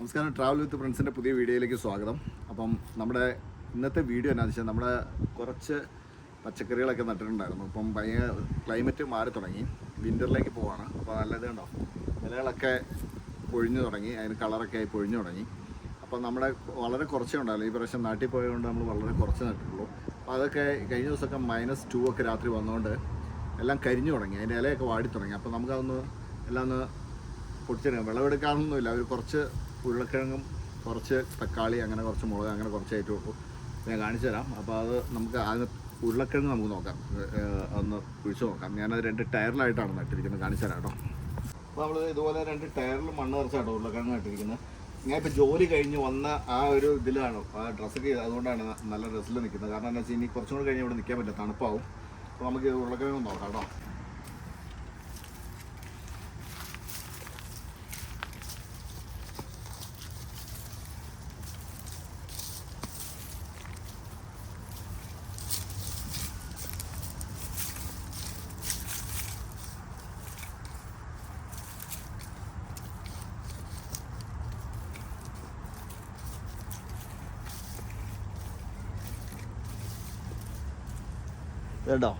നമസ്കാരം. Travel with ഫ്രണ്ട്സിന്റെ പുതിയ വീഡിയോയിലേക്ക് സ്വാഗതം. അപ്പം നമ്മുടെ ഇന്നത്തെ വീഡിയോ എന്നാന്ന് വെച്ചാൽ നമ്മുടെ കുറച്ച് പച്ചക്കറികളൊക്കെ നട്ടിട്ടുണ്ടായിരുന്നു. അപ്പം ഭയങ്കര ക്ലൈമറ്റ് മാറി തുടങ്ങി. വിന്ററിലേക്ക് പോവാണ്. അപ്പോൾ നല്ലത് കണ്ടോ? ഇലകളൊക്കെ പൊഴിഞ്ഞു തുടങ്ങി. അതിന് കളറൊക്കെ ആയി പൊഴിഞ്ഞു തുടങ്ങി. അപ്പം നമ്മുടെ വളരെ കുറച്ചേ ഉണ്ടായിരുന്നു ഈ പ്രാവശ്യം നാട്ടിൽ പോയതുകൊണ്ട് നമ്മൾ വളരെ കുറച്ച് നട്ടിട്ടുള്ളൂ. അപ്പോൾ അതൊക്കെ കഴിഞ്ഞ ദിവസമൊക്കെ മൈനസ് ടു ഒക്കെ രാത്രി വന്നുകൊണ്ട് എല്ലാം കരിഞ്ഞു തുടങ്ങി. അതിന്റെ ഇലയൊക്കെ വാടി തുടങ്ങി. അപ്പോൾ നമുക്കതൊന്ന് എല്ലാം ഒന്ന് പൊടിച്ചെടുക്കാം വിളവെടുക്കാനൊന്നുമില്ല. അവർ കുറച്ച് ഉരുളക്കിഴങ്ങും കുറച്ച് തക്കാളി അങ്ങനെ കുറച്ച് മുളക് അങ്ങനെ കുറച്ച് ആയിട്ട് ഉള്ളൂ ഞാൻ കാണിച്ചു തരാം. അപ്പോൾ അത് നമുക്ക് ആദ്യം ഉരുളക്കിഴങ്ങ് നമുക്ക് നോക്കാം. ഒന്ന് കുഴിച്ച് നോക്കാം. ഞാനത് രണ്ട് ടയറിലായിട്ടാണ് നട്ടിരിക്കുന്നത്. കാണിച്ചു തരാം കേട്ടോ. അപ്പോൾ നമ്മൾ ഇതുപോലെ രണ്ട് ടയറിൽ മണ്ണ് നിറച്ചാട്ടോ ഉരുളക്കിഴങ്ങ് നട്ടിരിക്കുന്നത്. ഞാൻ ഇപ്പോൾ ജോലി കഴിഞ്ഞ് വന്ന ആ ഒരു ഇതിലാണ്. ആ ഡ്രസ്സൊക്കെ അതുകൊണ്ടാണ് നല്ല ഡ്രസ്സിൽ നിൽക്കുന്നത് കാരണം എന്താ വെച്ചാൽ ഇനി കുറച്ചും കൂടി കഴിഞ്ഞ് ഇവിടെ നിൽക്കാൻ പറ്റില്ല. തണുപ്പാവും. അപ്പോൾ നമുക്ക് ഉരുളക്കിഴങ്ങ് നോക്കാം കേട്ടോ. കേട്ടോ?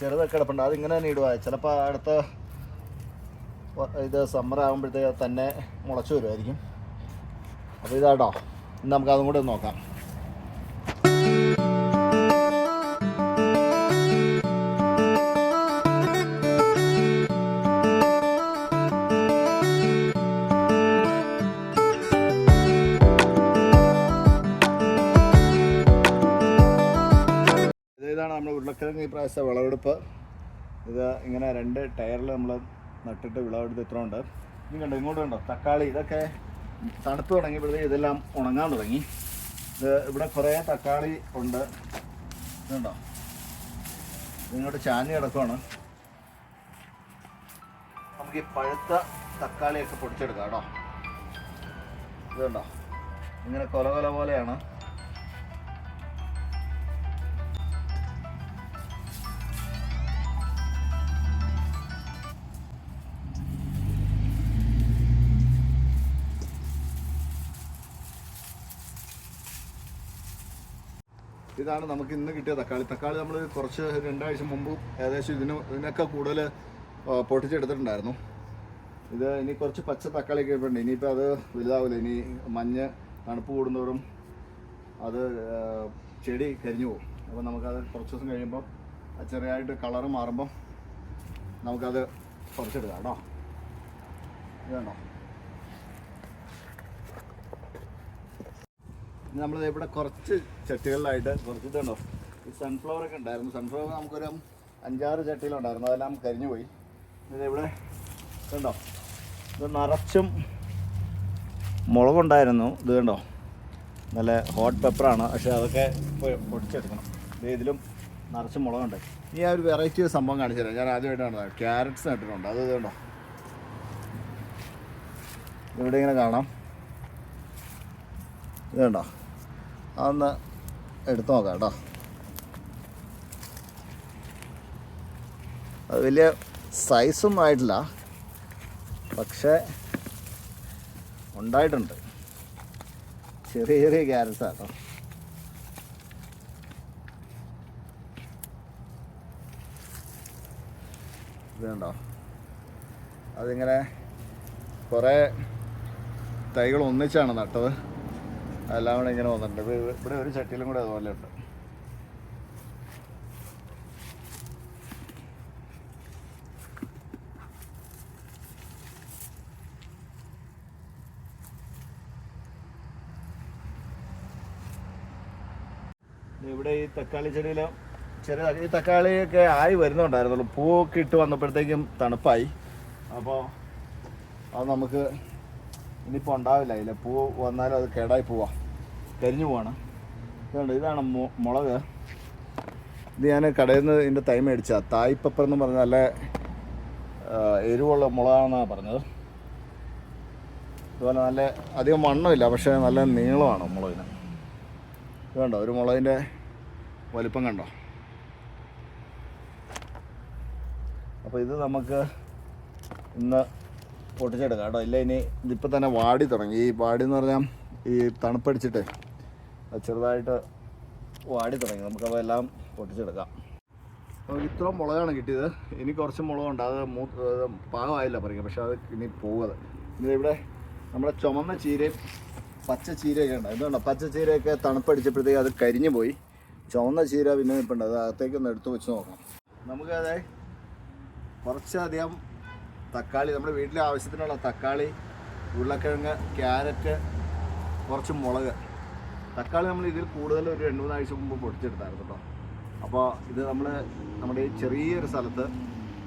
ചെറുതൊക്കെ കിടപ്പുണ്ട് അതിങ്ങനെ തന്നെ ഇടുക ചിലപ്പോൾ അടുത്ത ഇത് സമ്മർ ആകുമ്പോഴത്തേക്ക് തന്നെ മുളച്ചു വരുമായിരിക്കും അപ്പോൾ ഇതാട്ടോ. നമുക്കതും കൂടെ നോക്കാം. ഉരുളക്കിഴങ്ങ് ഈ പ്രാവശ്യത്തെ വിളവെടുപ്പ്. ഇത് ഇങ്ങനെ രണ്ട് ടയറിൽ നമ്മൾ നട്ടിട്ട് വിളവെടുത്ത് ഇത്ര ഉണ്ട് ഇനി കണ്ടോ ഇങ്ങോട്ട് കണ്ടോ തക്കാളി ഇതൊക്കെ തണുപ്പ് തുടങ്ങിയപ്പോഴത്തേക്ക് ഇതെല്ലാം ഉണങ്ങാൻ തുടങ്ങി. ഇത് ഇവിടെ കുറേ തക്കാളി ഉണ്ട്. ഇതുണ്ടോ ഇങ്ങോട്ട് ചാഞ്ഞ് കിടക്കുവാണ്. നമുക്ക് ഈ പഴുത്ത തക്കാളിയൊക്കെ പൊടിച്ചെടുക്കാം കേട്ടോ. ഇതുണ്ടോ ഇങ്ങനെ കൊല കൊല പോലെയാണ്. ഇതാണ് നമുക്ക് ഇന്ന് കിട്ടിയ തക്കാളി. തക്കാളി നമ്മൾ കുറച്ച് രണ്ടാഴ്ച മുമ്പ് ഏകദേശം ഇതിന് ഇതിനൊക്കെ കൂടുതൽ പൊട്ടിച്ചെടുത്തിട്ടുണ്ടായിരുന്നു. ഇത് ഇനി കുറച്ച് പച്ച തക്കാളിയൊക്കെ ഇട്ടുണ്ട് ഇനിയിപ്പോൾ അത് വലുതാവില്ല ഇനി മഞ്ഞ് തണുപ്പ് കൂടുന്നവരും അത് ചെടി കരിഞ്ഞു പോകും. അപ്പോൾ നമുക്കത് കുറച്ച് ദിവസം കഴിയുമ്പോൾ ചെറിയതായിട്ട് കളറ് മാറുമ്പം നമുക്കത് കുറച്ചെടുക്കാം കേട്ടോ. ഇത് കണ്ടോ? നമ്മൾ ഇവിടെ കുറച്ച് ചട്ടികളിലായിട്ട് കുറച്ച് ഇതുണ്ടോ? ഈ സൺഫ്ലവർ ഒക്കെ ഉണ്ടായിരുന്നു. സൺഫ്ലവർ നമുക്കൊരു അഞ്ചാറ് ചട്ടിയിലുണ്ടായിരുന്നു അതെല്ലാം കരിഞ്ഞു പോയി. ഇതിവിടെ കണ്ടോ ഇത് നിറച്ചും മുളകുണ്ടായിരുന്നു. ഇത് കണ്ടോ? നല്ല ഹോട്ട് പെപ്പറാണ് പക്ഷേ അതൊക്കെ പൊടിച്ചെടുക്കണം ഇത് ഇതിലും നിറച്ച് മുളകുണ്ട്. ഈ ആ ഒരു വെറൈറ്റി സംഭവം കാണിച്ചു തരാം. ഞാൻ ആദ്യമായിട്ടാണ് ക്യാരറ്റ്സ് നട്ടിട്ടുണ്ട് അത് ഇത് കണ്ടോ? ഇവിടെ ഇങ്ങനെ കാണാം. ഇത് കണ്ടോ? അതൊന്ന് എടുത്തു നോക്കാം കേട്ടോ. അത് വലിയ സൈസൊന്നും ആയിട്ടില്ല. പക്ഷേ ഉണ്ടായിട്ടുണ്ട്. ചെറിയ ചെറിയ ക്യാരറ്റ്സ് കേട്ടോ. ഇതുണ്ടോ അതിങ്ങനെ കുറേ തൈകൾ ഒന്നിച്ചാണ് നട്ടത്. എല്ലാം കൂടെ ഇങ്ങനെ വന്നിട്ടുണ്ട്. ഇവിടെ ഒരു ചട്ടിയിലും കൂടെ അതുപോലെ ഉണ്ട്. ഇവിടെ ഈ തക്കാളി ചെടിയിലും ചെറിയ ഈ തക്കാളിയൊക്കെ ആയി വരുന്നുണ്ടായിരുന്നുള്ളൂ. പൂവൊക്കെ ഇട്ട് വന്നപ്പോഴത്തേക്കും തണുപ്പായി. അപ്പോൾ അത് നമുക്ക് ഇനിയിപ്പോൾ ഉണ്ടാവില്ല. അതിൽ പൂ വന്നാലും അത് കേടായി പോവാ. കരിഞ്ഞു പോവാണ്. ഇതുണ്ട് ഇതാണ് മുളക്. ഇത് ഞാൻ കടയിൽ നിന്ന് ഇതിന്റെ തൈ മേടിച്ച. തായ് പെപ്പർ എന്ന് പറഞ്ഞ നല്ല എരിവുള്ള മുളകാണെന്നാണ് പറഞ്ഞത്. അതുപോലെ നല്ല അധികം വണ്ണമില്ല പക്ഷേ നല്ല നീളമാണ് മുളകിന്. ഇത് കണ്ടോ ഒരു മുളകിന്റെ വലിപ്പം കണ്ടോ? അപ്പോൾ ഇത് നമുക്ക് ഇന്ന് പൊട്ടിച്ചെടുക്കാം കേട്ടോ. ഇല്ല ഇനി ഇതിപ്പോൾ തന്നെ വാടി തുടങ്ങി. ഈ വാടി എന്ന് പറഞ്ഞാൽ ഈ തണുപ്പടിച്ചിട്ട് ചെറുതായിട്ട് വാടി തുടങ്ങി. നമുക്കപ്പോൾ എല്ലാം പൊട്ടിച്ചെടുക്കാം. അപ്പോൾ ഇത്ര മുളകാണ് കിട്ടിയത്. ഇനി കുറച്ച് മുളകുണ്ട്. അത് മൂ പാകമായില്ല പറയുക പക്ഷെ അത് ഇനി ഇത് ഇവിടെ നമ്മുടെ ചുമന്ന ചീരയും പച്ച ചീരയൊക്കെ ഉണ്ട്. എന്തുകൊണ്ടാണ് പച്ച ചീരയൊക്കെ തണുപ്പടിച്ചപ്പോഴത്തേക്ക് അത് കരിഞ്ഞു പോയി. ചുവന്ന ചീര പിന്നെ നിൽപ്പുണ്ട് അത് അകത്തേക്ക് ഒന്ന് എടുത്ത് വെച്ച് നോക്കാം. നമുക്കതെ കുറച്ചധികം തക്കാളി നമ്മുടെ വീട്ടിലെ ആവശ്യത്തിനുള്ള തക്കാളി ഉരുളക്കിഴങ്ങ് ക്യാരറ്റ് കുറച്ച് മുളക്. തക്കാളി നമ്മൾ ഇതിൽ കൂടുതൽ ഒരു രണ്ട് മൂന്നാഴ്ച മുമ്പ് പൊടിച്ചെടുത്തായിരുന്നു കേട്ടോ. അപ്പോൾ ഇത് നമ്മൾ നമ്മുടെ ഈ ചെറിയൊരു സ്ഥലത്ത്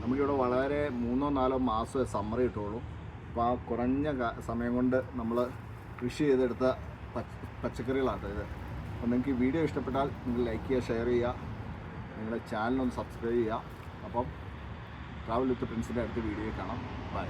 നമുക്കിവിടെ വളരെ മൂന്നോ നാലോ മാസമേ സമ്മർ കിട്ടുള്ളൂ അപ്പോൾ ആ കുറഞ്ഞ സമയം കൊണ്ട് നമ്മൾ കൃഷി ചെയ്തെടുത്ത പച്ചക്കറികളാണ് ഇത്. അപ്പോൾ നിങ്ങൾക്ക് ഈ വീഡിയോ ഇഷ്ടപ്പെട്ടാൽ നിങ്ങൾ ലൈക്ക് ചെയ്യുക ഷെയർ ചെയ്യുക. നിങ്ങളുടെ ചാനൽ ഒന്ന് സബ്സ്ക്രൈബ് ചെയ്യുക. അപ്പം ട്രാവൽ വിത്ത് പ്രിൻസിന്റെ അടുത്ത വീഡിയോ കാണാം. ബൈ